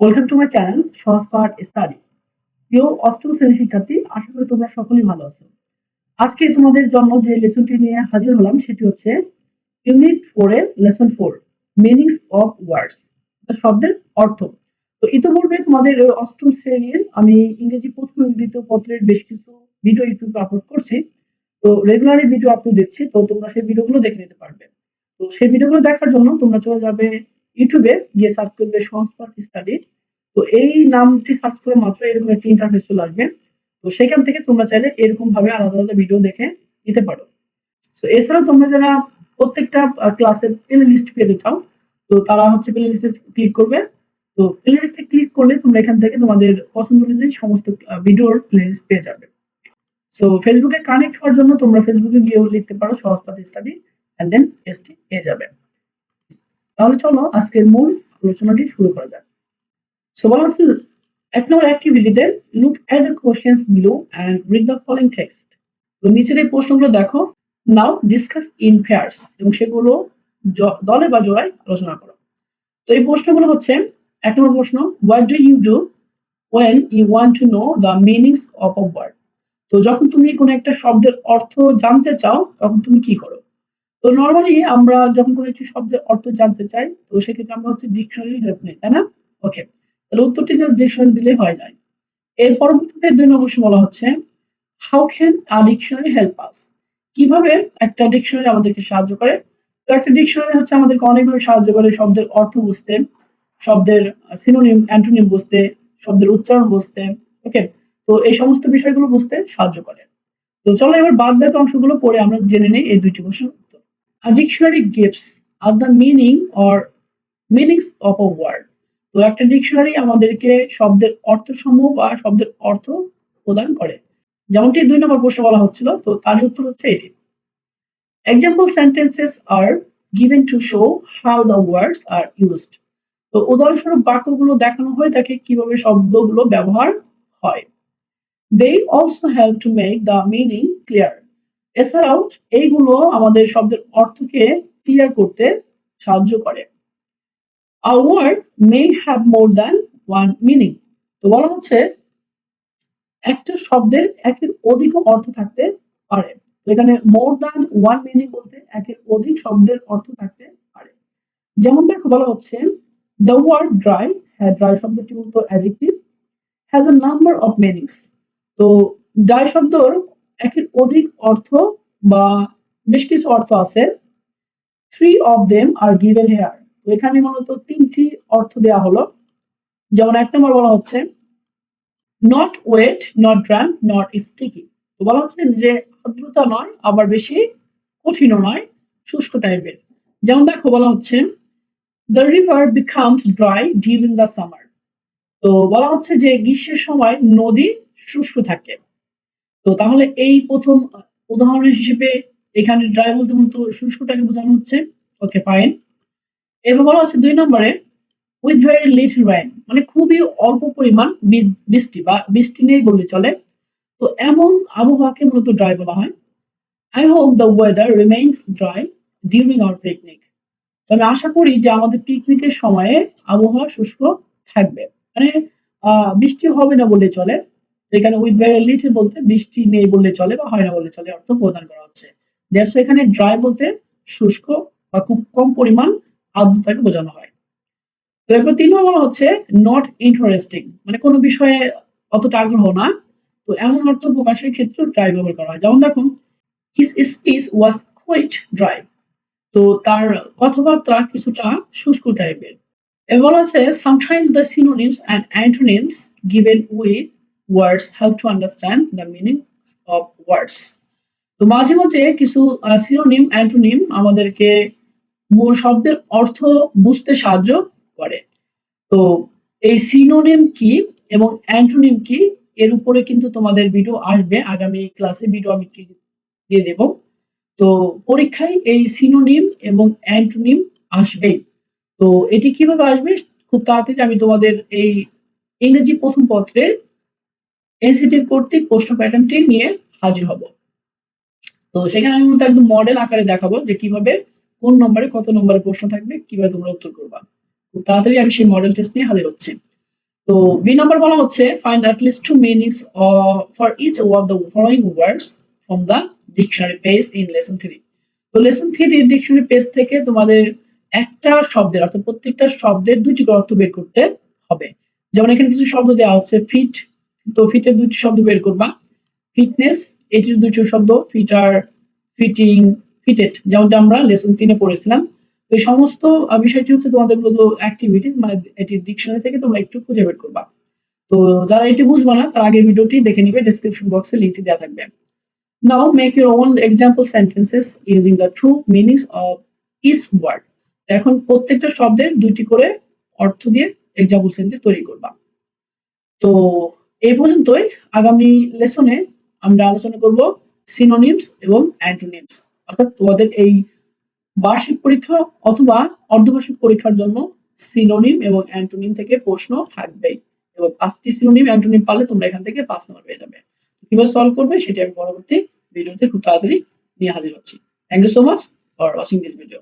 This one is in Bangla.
ওয়েলকাম টু মাই চ্যানেল সহজ পাঠ স্টাডি প্রিয় অষ্টম শ্রেণির শিক্ষার্থী, আশা করি তোমরা সকলেই ভালো আছো। আজকে তোমাদের জন্য যে লেসনটি নিয়ে হাজির হলাম, সেটি হচ্ছে ইউনিট ফোর এর lesson four meanings of words শব্দের অর্থ। তো ইতিপূর্বে তোমাদের অষ্টম শ্রেণির আমি ইংরেজি প্রথম দ্বিতীয় পত্রের বেশ কিছু ভিডিও ইউটিউবে আপলোড করছি। তো রেগুলারই ভিডিও আপলোড দিচ্ছি তো তোমরা সেই ভিডিওগুলো দেখে নিতে পারবে। তো সেই ভিডিওগুলো দেখার জন্য তোমরা চলে যাবে ইউটিউবে গিয়ে সার্চ করবে সহজ স্টাডি তো এই নামটি সার্চ করে মাত্র এরকম একটি ইন্টারফেস চলে আসবে। তো সেখান থেকে তোমরা চাইলে এরকম ভাবে আলাদা আলাদা ভিডিও দেখে নিতে পারো। তো এছাড়াও তোমরা যারা প্রত্যেকটা ক্লাসের প্লে লিস্ট পেতে চাও, তো তারা হচ্ছে প্লে লিস্টে ক্লিক করবে। তো প্লে লিস্টে ক্লিক করলে তোমরা এখান থেকে তোমাদের পছন্দ অনুযায়ী সমস্ত ভিডিওর প্লে লিস্ট পেয়ে যাবে। সো ফেসবুকে কানেক্ট হওয়ার জন্য তোমরা ফেসবুকে গিয়েও লিখতে পারো Sahajpath study and then ST পেয়ে যাবে। তাহলে চলো আজকের মূল আলোচনাটি শুরু করা যাক। সো বলা এক নম্বর অ্যাক্টিভিটিতে look at the questions below and read the following text তো নিচের এই প্রশ্নগুলো দেখো। নাও ডিসকাস ইন পেয়ার্স এবং সেগুলো দলে বা জোড়ায় আলোচনা করো। তো এই প্রশ্নগুলো হচ্ছে, এক নম্বর প্রশ্ন what do you do when you want to know the meanings of a word তো যখন তুমি কোনো একটা শব্দের অর্থ জানতে চাও, তখন তুমি কি করো? নর্মালি আমরা যখন কোনো একটি শব্দের অর্থ জানতে চাই, তো সেক্ষেত্রে আমরা হচ্ছে ডিকশনারি হেল্প নিই, তাই না? ওকে তাহলে উত্তরটি জাস্ট ডিকশনারি দিলে হয়ে যায়। এর পরবর্তীতে দুই নম্বর বলা হচ্ছে how can a dictionary help us কীভাবে একটা ডিকশনারি আমাদেরকে সাহায্য করে? তো একটা ডিকশনারি হচ্ছে আমাদেরকে অনেকভাবে সাহায্য করে শব্দের অর্থ বুঝতে, শব্দের সিনোনিম অ্যান্টোনিম বুঝতে, শব্দের উচ্চারণ বুঝতে ওকে তো এই সমস্ত বিষয়গুলো বুঝতে সাহায্য করে। তো চলো এবার বাদ বাকি অংশগুলো পড়ে আমরা জেনে নেই এই দুইটি উত্তর A dictionary gives us the meaning or meanings of a word. তো একটা ডিকশনারি আমাদেরকে শব্দের অর্থসমূহ বা শব্দের অর্থ প্রদান করে। যেমনটি দুই নম্বর প্রশ্ন বলা হচ্ছিল, তো তার উত্তর হচ্ছে এটি। Example sentences are given to show how the words are used তো উদাহরণস্বরূপ বাক্যগুলো দেখানো হয়, তাকে কীভাবে শব্দগুলো ব্যবহার হয়। They also help to make the meaning clear এছাড়াও এইগুলো আমাদের শব্দের অর্থকে ক্লিয়ার করতে সাহায্য করে। A word may have more than one meaning. তো বলা হচ্ছে একটা শব্দের একের অধিক অর্থ থাকতে পারে। এখানে মোর দ্যান ওয়ান মিনিং বলতে একের অধিক শব্দের অর্থ থাকতে পারে। যেমন দেখো বলা হচ্ছে দ্য ওয়ার্ড ড্রাই হ্যাঁ ড্রাই শব্দটি মূলত adjective has a number of meanings তো ড্রাই শব্দর একের অধিক অর্থ বা বেশ কিছু অর্থ আছে। Three of them are given here তো এখানে মূলত তিনটি অর্থ দেওয়া হলো। যেমন এক নম্বর বলা হচ্ছে নট ওয়েট নট ড্রাম নট স্টিকি তো বলা হচ্ছে যে আর্দ্রতা নয়, আবার বেশি কঠিনও নয়, শুষ্ক টাইপের। যেমন দেখো বলা হচ্ছে the river becomes dry during the summer তো বলা হচ্ছে যে গ্রীষ্মের সময় নদী শুষ্ক থাকে। তো তাহলে এই প্রথম উদাহরণ হিসেবে এখানে ড্রাই বলতে মূলত শুষ্কটাকে বোঝানো হচ্ছে। ওকে ফাইন এবার বলা হচ্ছে দুই নম্বরে উইথ ভেরি লিটল রেন মানে খুবই অল্প পরিমাণ বৃষ্টি বা বৃষ্টি নেই বললে চলে। তো এমন আবহাওয়াকে মূলত ড্রাই বলা হয়। I hope the weather remains dry during our picnic তো আমি আশা করি যে আমাদের পিকনিকের সময়ে আবহাওয়া শুষ্ক থাকবে। মানে বৃষ্টি হবে না বললে চলে। এখানে উইথ ভেরি লিটল বলতে বৃষ্টি নেই বললে চলে বা হয় না বললে চলে অর্থ প্রদান করা হচ্ছে। দ্যাটস এখানে ড্রাই বলতে শুষ্ক বা খুব কম পরিমাণ আর্দ্রতাকে বোঝানো হয়। তো এরপর তিন নম্বর হচ্ছে নট ইন্টারেস্টিং মানে কোনো বিষয়ে অতটা আগ্রহ না। তো এমন অর্থ প্রকাশের ক্ষেত্রে ড্রাই ব্যবহার করা হয়। যেমন দেখুন his speech was quite dry তো তার কথাবার্তা কিছুটা শুষ্ক টাইপের এবার আছে sometimes the synonyms and antonyms given with words help to understand the meaning of words তো মাঝে মাঝে কিছু সিনোনিম অ্যান্টোনিম আমাদেরকে মূল শব্দের অর্থ বুঝতে সাহায্য করে। তো এই সিনোনিম কি এবং অ্যান্টোনিম কি, এর উপরে কিন্তু তোমাদের ভিডিও আসবে। আগামী ক্লাসে ভিডিও আমি দিয়ে দেব। তো পরীক্ষায় এই সিনোনিম এবং অ্যান্টোনিম আসবে তো এটি কীভাবে আসবে? খুব তাড়াতাড়ি আমি তোমাদের এই ইংরেজি প্রথম পত্রের এনসিটিভ কর্তৃক প্রশ্ন প্যাটার্নটি নিয়ে হাজির হব। তো সেখানে আমি মূলত একদম মডেল আকারে দেখাবো যে কীভাবে কোন নম্বরে কত নম্বরে প্রশ্ন থাকবে, কীভাবে তোমরা উত্তর করবা। তাড়াতাড়ি আমি সেই মডেল টেস্ট নিয়ে হাজির হচ্ছি। তো বি নাম্বার বলা হচ্ছে find at least two meanings for each one the following words from the dictionary page in lesson three তো লেসন থ্রি ডিকশনারি পেজ থেকে তোমাদের একটা শব্দের, অর্থাৎ প্রত্যেকটা শব্দের দুটি অর্থ বের করতে হবে। যেমন এখানে কিছু শব্দ দেওয়া হচ্ছে ফিট তো ফিটের দুইটি শব্দ বের করবা। ফিটনেস, এটির দুইটি শব্দ ফিটার ফিটিং, ফিটেড, যেমনটা আমরা লেসন তিনে পড়েছিলাম। তো এই সমস্ত বিষয়টি হচ্ছে তোমাদের মূলত অ্যাক্টিভিটিস মানে এটির ডিকশনারি থেকে তোমরা একটু খুঁজে বের করবা। তো যারা এটি বুঝবা না, তার আগের ভিডিওটি দেখে নিবে ডেসক্রিপশন বক্সে লিংকটি দেওয়া থাকবে। Now make your own example sentences using the true meanings of each word এখন প্রত্যেকটা শব্দের দুইটি করে অর্থ দিয়ে এক্সাম্পল সেন্টেন্স তৈরি করবা। তো এই পর্যন্তই আগামী লেসনে আমরা আলোচনা করব সিনোনিমস এবং অ্যান্টোনিমস অর্থাৎ তোমাদের এই বার্ষিক পরীক্ষা অথবা অর্ধবার্ষিক পরীক্ষার জন্য সিনোনিম এবং অ্যান্টোনিম থেকে প্রশ্ন থাকবেই। এবং পাঁচটি সিনোনিম অ্যান্টোনিম পারলে তোমরা এখান থেকে পাঁচ নম্বর পেয়ে যাবে। কীভাবে সলভ করবে সেটি আমি পরবর্তী ভিডিওতে খুব তাড়াতাড়ি নিয়ে হাজির হচ্ছি। Thank you so much for watching this video